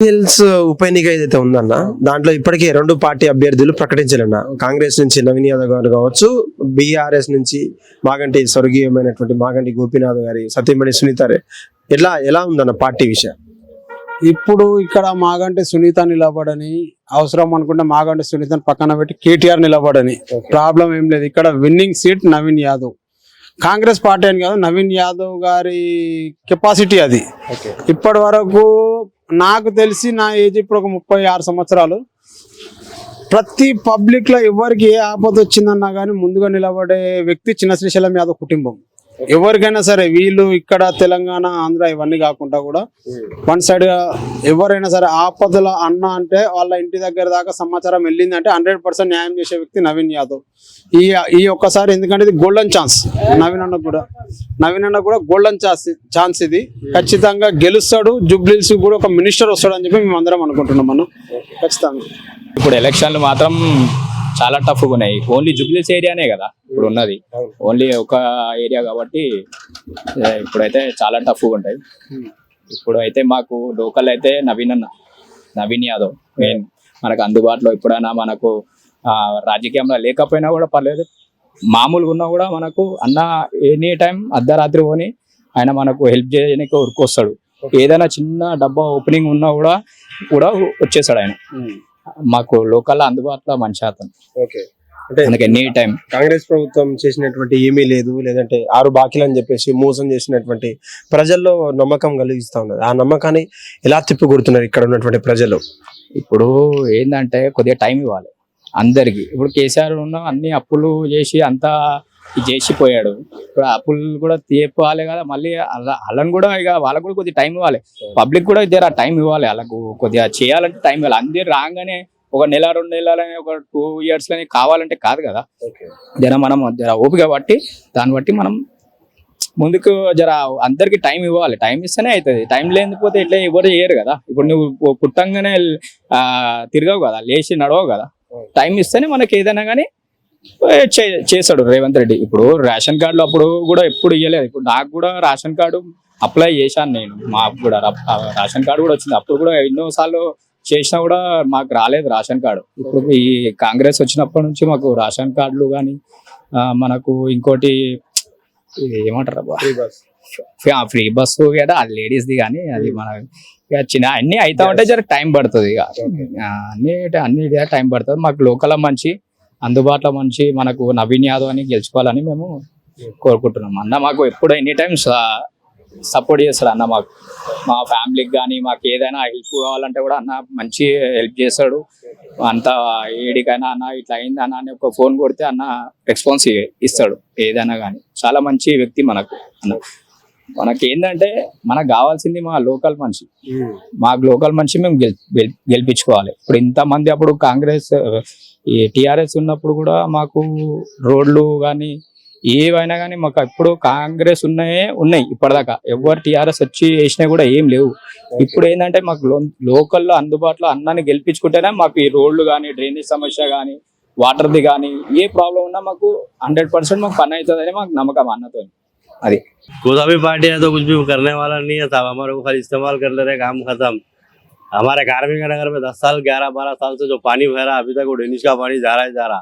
Hills ఉప ఎన్నిక ఏదైతే ఉందన్న దాంట్లో ఇప్పటికే రెండు పార్టీ అభ్యర్థులు ప్రకటించాలన్న కాంగ్రెస్ నుంచి నవీన్ యాదవ్ గారు కావచ్చు బీఆర్ఎస్ నుంచి మాగంటి స్వర్గీయమైనటువంటి మాగంటి గోపీనాథ్ గారి సత్యమణి సునీతారే ఎలా ఎలా ఉందన్న పార్టీ విషయం? ఇప్పుడు ఇక్కడ మాగంటి సునీత నిలబడని అవసరం అనుకుంటే మాగంటి సునీతని పక్కన పెట్టి కేటీఆర్ నిలబడని ప్రాబ్లం ఏం లేదు. ఇక్కడ winning seat Naveen Yadav. Congress party అని కాదు నవీన్ యాదవ్ గారి కెపాసిటీ అది. ఇప్పటి వరకు నాకు తెలిసి నా ఏజ్ ఇప్పుడు ఒక ముప్పై ఆరు సంవత్సరాలు. ప్రతి పబ్లిక్లో ఎవరికి ఏ ఆపద వచ్చిందన్నా కానీ ముందుగా నిలబడే వ్యక్తి చిన్న శ్రీశైలం యాదవ్ కుటుంబం. ఎవరికైనా సరే వీళ్ళు ఇక్కడ తెలంగాణ ఆంధ్ర ఇవన్నీ కాకుండా కూడా వన్ సైడ్గా ఎవరైనా సరే ఆపదల అన్న అంటే వాళ్ళ ఇంటి దగ్గర దాకా సమాచారం వెళ్ళిందంటే హండ్రెడ్ పర్సెంట్ న్యాయం చేసే వ్యక్తి నవీన్ యాదవ్. ఈ ఈ ఒక్కసారి ఎందుకంటే ఇది గోల్డెన్ ఛాన్స్ నవీన్ అన్న కూడా. నవీన్ అన్న కూడా గోల్డెన్ ఛాన్స్ ఛాన్స్ ఇది. ఖచ్చితంగా గెలుస్తాడు జుబ్లీస్ కూడా ఒక మినిస్టర్ వస్తాడు అని చెప్పి మేము అందరం అనుకుంటున్నాం మనం ఖచ్చితంగా. ఇప్పుడు ఎలక్షన్లు మాత్రం చాలా టఫ్గా ఉన్నాయి. ఓన్లీ జుబ్లీస్ ఏరియానే కదా ఇప్పుడు ఉన్నది. ఓన్లీ ఒక ఏరియా కాబట్టి ఇప్పుడైతే చాలా టఫ్గా ఉంటాయి. ఇప్పుడు అయితే మాకు లోకల్ అయితే నవీన్ అన్న నవీన్ యాదవ్ మెయిన్ మనకు అందుబాటులో ఎప్పుడైనా మనకు ఆ, రాజకీయంలో లేకపోయినా కూడా పర్లేదు. మామూలుగా ఉన్నా కూడా మనకు అన్న ఎనీ టైం అర్ధరాత్రి పోని ఆయన మనకు హెల్ప్ చేయడానికి ఉరుకొస్తాడు ఏదైనా చిన్న డబ్బా ఓపెనింగ్ ఉన్నా కూడా కూడా వచ్చేసాడు ఆయన. మాకు లోకల్ అందుబాటులో మనిషి అతను ఓకే. అంటే ఎనీ టైం కాంగ్రెస్ ప్రభుత్వం చేసినటువంటి ఏమీ లేదు లేదంటే ఆరు బాకీలు అని చెప్పేసి మోసం చేసినటువంటి ప్రజల్లో నమ్మకం కలిగిస్తా ఉన్నది. ఆ నమ్మకాన్ని ఎలా తిప్పికొడుతున్నారు ఇక్కడ ఉన్నటువంటి ప్రజలు? ఇప్పుడు ఏంటంటే కొద్దిగా టైం ఇవ్వాలి. అందరికి. ఇప్పుడు కేసీఆర్ ఉన్న అన్ని అప్పులు చేసి అంతా చేసిపోయాడు. ఇప్పుడు అప్పులు కూడా తీపాలి కదా మళ్ళీ అలా వాళ్ళని కూడా ఇక వాళ్ళకు కూడా కొద్దిగా టైం ఇవ్వాలి. పబ్లిక్ కూడా ఇద్దరు ఆ టైం ఇవ్వాలి. వాళ్ళకు కొద్దిగా చేయాలంటే టైం ఇవ్వాలి. అందరు రాగానే ఒక నెల రెండు నెలలని ఒక టూ ఇయర్స్ లని కావాలంటే కాదు కదా. జర మనం జర ఓపిక బట్టి దాన్ని బట్టి మనం ముందుకు జర అందరికి టైం ఇవ్వాలి. టైం ఇస్తేనే అవుతుంది టైం లేకపోతే ఇట్లా ఎవరు చేయరు కదా. ఇప్పుడు నువ్వు పుట్టంగానే తిరగవు కదా. లేచి నడవవు కదా. టైం ఇస్తేనే మనకి ఏదైనా కానీ చేస్తాడు రేవంత్ రెడ్డి. ఇప్పుడు రేషన్ కార్డులు అప్పుడు కూడా ఎప్పుడు ఇవ్వలేదు ఇప్పుడు నాకు కూడా రేషన్ కార్డు అప్లై చేశాను నేను. మాకు కూడా రేషన్ కార్డు కూడా వచ్చింది. అప్పుడు కూడా ఎన్నో సార్లు చేసినా కూడా మాకు రాలేదు రేషన్ కార్డు. ఇప్పుడు ఈ కాంగ్రెస్ వచ్చినప్పటి నుంచి మాకు రేషన్ కార్డులు కానీ మనకు ఇంకోటి ఏమంటారు ఫ్రీ బస్సు కదా అది లేడీస్ ది కానీ అది మన ఇక చిన్న అన్ని అవుతా ఉంటే జర టైం పడుతుంది ఇక. అన్ని అన్ని టైం పడుతుంది. మాకు లోకల్ మంచి అందుబాటులో మంచి మనకు నవీన్ యాదవ్ అని గెలుచుకోవాలని మేము కోరుకుంటున్నాం. అన్న మాకు ఎప్పుడు ఎనీ టైమ్స్ సపోర్ట్ చేస్తాడు అన్న మాకు. మా ఫ్యామిలీకి కానీ మాకు ఏదైనా హెల్ప్ కావాలంటే కూడా అన్న మంచి హెల్ప్ చేస్తాడు. అంత ఏడికైనా అన్న ఇట్లా అయింది అన్న అని ఒక ఫోన్ కొడితే అన్న రెస్పాన్స్ ఇస్తాడు. ఏదైనా కానీ చాలా మంచి వ్యక్తి మనకు అన్న. మనకి ఏంటంటే మనకు కావాల్సింది మా లోకల్ మనిషి. మాకు లోకల్ మనిషి మేము గెల్ గెల్- గెలిపించుకోవాలి. ఇప్పుడు ఇంతమంది అప్పుడు కాంగ్రెస్ ఈ టిఆర్ఎస్ ఉన్నప్పుడు కూడా మాకు రోడ్లు కానీ ఏవైనా కానీ మాకు ఇప్పుడు కాంగ్రెస్ ఉన్నాయే ఉన్నాయి ఇప్పటిదాకా. ఎవరు టిఆర్ఎస్ వచ్చి వేసినా కూడా ఏం లేవు. ఇప్పుడు ఏంటంటే మాకు లో- లోకల్లో అందుబాటులో అన్నాన్ని గెలిపించుకుంటేనే మాకు ఈ రోడ్లు కానీ డ్రైనేజ్ సమస్య కానీ వాటర్ది కానీ ఏ ప్రాబ్లం ఉన్నా మాకు హండ్రెడ్ పర్సెంట్ మాకు పని అవుతుందని మాకు నమ్మకం అన్నతో అది कोई भी पार्टी है तो कुछ भी करने वाला नहीं है, साहब। हमारे को खाली इस्तेमाल कर ले रहे काम खत्म। हमारे कार्मिक नगर में दस साल, ग्यारह, बारह साल से जो पानी बह रहा अभी तक वो डेनिश का पानी जा रहा है, जा रहा।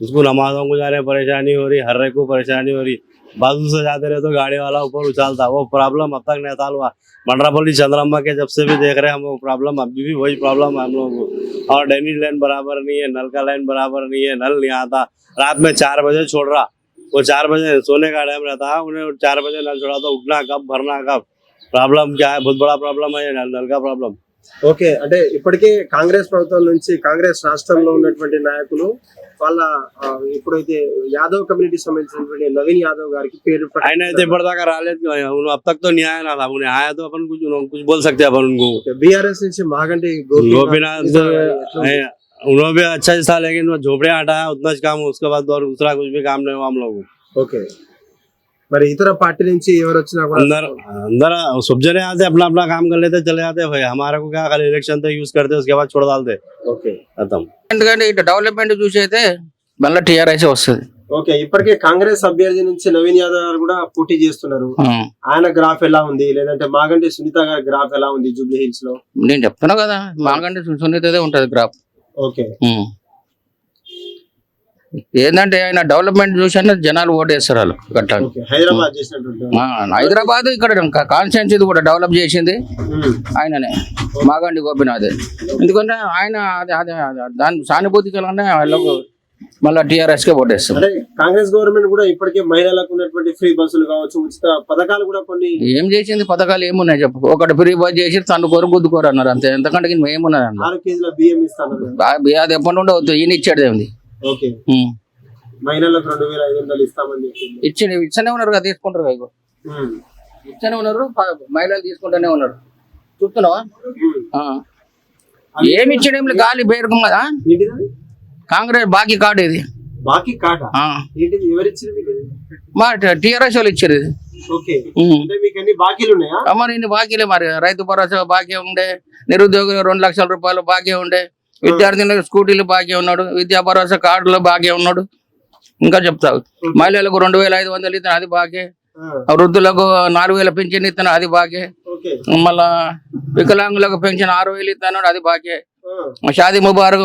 उसको नमाजों को जाने में परेशानी हो रही हर एक को परेशानी हो रही। बाजू से जाते रहे तो गाड़ी वाला ऊपर उछालता वो प्रॉब्लम अब तक नहीं हुआ। मंडरापल्ली चंद्रम्मा के जब से भी देख रहे हैं हम, वो प्रॉब्लम अभी भी वही प्रॉब्लम है हम लोगों को। और ड्रेनेज लाइन बराबर नहीं है, नल का लाइन बराबर नहीं है, नल नहीं आता। रात में चार बजे छोड़ रहा। वो चार बजे सोने का टाइम रहता है उन्हें चार बजे नल छोड़ा तो उठना कब भरना कब? ప్రాబ్లం बहुत बड़ा ప్రాబ్లం है నల్ का ప్రాబ్లం ఓకే అంటే ఇప్పటికే కాంగ్రెస్ ప్రభుత్వం నుంచి కాంగ్రెస్ రాష్ట్రంలో ఉన్నటువంటి నాయకులు వాళ్ళ ఇప్పుడైతే యాదవ్ కమ్యూనిటీ సంబంధించినటువంటి నవీన్ యాదవ్ గారికి పేరు ఆయన అయితే ఇప్పటిదాకా రాలేదు. अब तक तो नहीं आया ना था उन्हें आया तो अपन कुछ कुछ बोल सकते हैं अपन उनको बीआरएस నుంచి మాగంటి గోపీనాథ్ उन्होंने भी अच्छा ही था लेकिन वो झोपड़े हटाया उतना ही काम उसके बाद और दूसरा कुछ भी काम नहीं हुआ हम लोग को ఓకే మరి ఇతర పార్టీ నుంచి ఎవరు వచ్చినా కూడా अंदर अंदर सब जने आते अपना अपना काम कर लेते चले जाते भाई हमारे को क्या खाली इलेक्शन तक यूज करते उसके बाद छोड़ डालते ఓకే खत्म ఎందుకంటే ఇటు డెవలప్మెంట్ చూసి అయితే మళ్ళీ టీఆర్ఎస్ వస్తుంది ఓకే ఇప్పటికే కాంగ్రెస్ అభ్యర్థి నుంచి నవీన్ యాదవ్ గారు కూడా పోటీ చేస్తున్నారు ఆయన గ్రాఫ్ ఎలా ఉంది లేదంటే మాగంటి సునీత గారి గ్రాఫ్ ఎలా ఉంది జూబ్లీ హిల్స్ లో నేను చెప్తున్నా కదా మాకంటే సున్నితదే ఉంటది గ్రాఫ్ ఓకే ఉం. ఏంటంటే ఆయన డెవలప్మెంట్ చూసి జనాలు ఓటేస్తారు వాళ్ళు గట్లా. హైదరాబాద్ ఇక్కడ కాన్స్టిట్యున్సీ కూడా డెవలప్ చేసింది. ఆయననే మాగండి గోపినాథ్. ఎందుకంటే ఆయన దాని సానుభూతి కలనే వాళ్ళకు మళ్ళీ టీఆర్ఎస్ కే ఓటేస్తాం కాంగ్రెస్ గవర్నమెంట్ కూడా ఇప్పటికే మహిళలకు ఉన్నటువంటి ఫ్రీ బస్సులు కావచ్చు ఉచిత పథకాలు కూడా కొన్ని ఏం చేసింది? పథకాలు ఏమున్నాయి చెప్పు. ఒకటి ఫ్రీ బస్ చేసి తను కొరు గుద్దుకోరు అన్నారు అంతే. ఎంతకంటే ఇంక ఏమున్నది అన్న ఆరు కేజీల బియ్యం ఇస్తాను అది ఎప్పటి నుండి అవుతుంది ఈయన ఇచ్చాడు ఏముంది ఓకే. మహిళలకు రెండు వేల ఐదు వందలు ఇస్తామని చెప్పింది ఇచ్చి ఇచ్చనే ఉన్నారు కదా తీసుకుంటారు ఇగో. ఇచ్చనే ఉన్నారు మహిళలు తీసుకుంటూనే ఉన్నారు. చూస్తున్నావా. ఏమి ఇచ్చడం లేదు. గాలి పేరుకు కదా ఏంటిది అది? కాంగ్రెస్ బాకీ కార్డు ఇది. బాకీ ఇది? మా టీఆర్ఎస్ వాళ్ళు ఇచ్చారు ఇది. మరి ఇన్ని బాకీలే మరి. రైతు భరోసా బాకీ ఉండే నిరుద్యోగులు రెండు లక్షల రూపాయలు బాకీ ఉండే విద్యార్థులకు స్కూటీలు బాకీ ఉన్నాడు విద్యా భరోసా కార్డులు బాకీ ఉన్నాడు. ఇంకా చెప్తావు మహిళలకు రెండు వేల ఐదు వందలు ఇస్తాను అది బాకీ వృద్ధులకు నాలుగు వేల పెన్షన్ ఇస్తాను అది బాకీ మళ్ళా వికలాంగులకు పెన్షన్ ఆరు వేలు ఇస్తాను అది బాకీ. షాదీ ముబారక్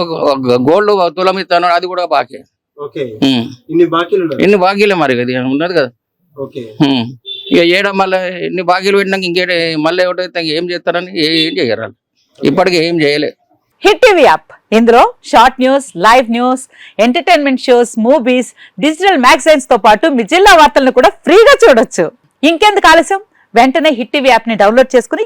గోల్డ్ తులం ఇస్తాను అది కూడా బాకీ. ఇన్ని బాకీలు ఉన్నాయి? ఇన్ని బాకీలే మరి ఉన్నది కదా. ఇక ఏడ మళ్ళీ ఇన్ని బాకీలు పెట్టినాక ఇంకేట మళ్ళీ ఒకటి ఏం చేస్తారని ఏ- ఏం చేయరు వాళ్ళు. ఇప్పటికీ ఏం చేయలే. Hit TV app. ఇందులో short news live news entertainment shows movies digital మ్యాగజైన్స్తో పాటు మీ జిల్లా వార్తలను కూడా ఫ్రీగా చూడొచ్చు. ఇంకెందుకు ఆలస్యం? వెంటనే హిట్ టీవీ యాప్ని డౌన్లోడ్ చేసుకుని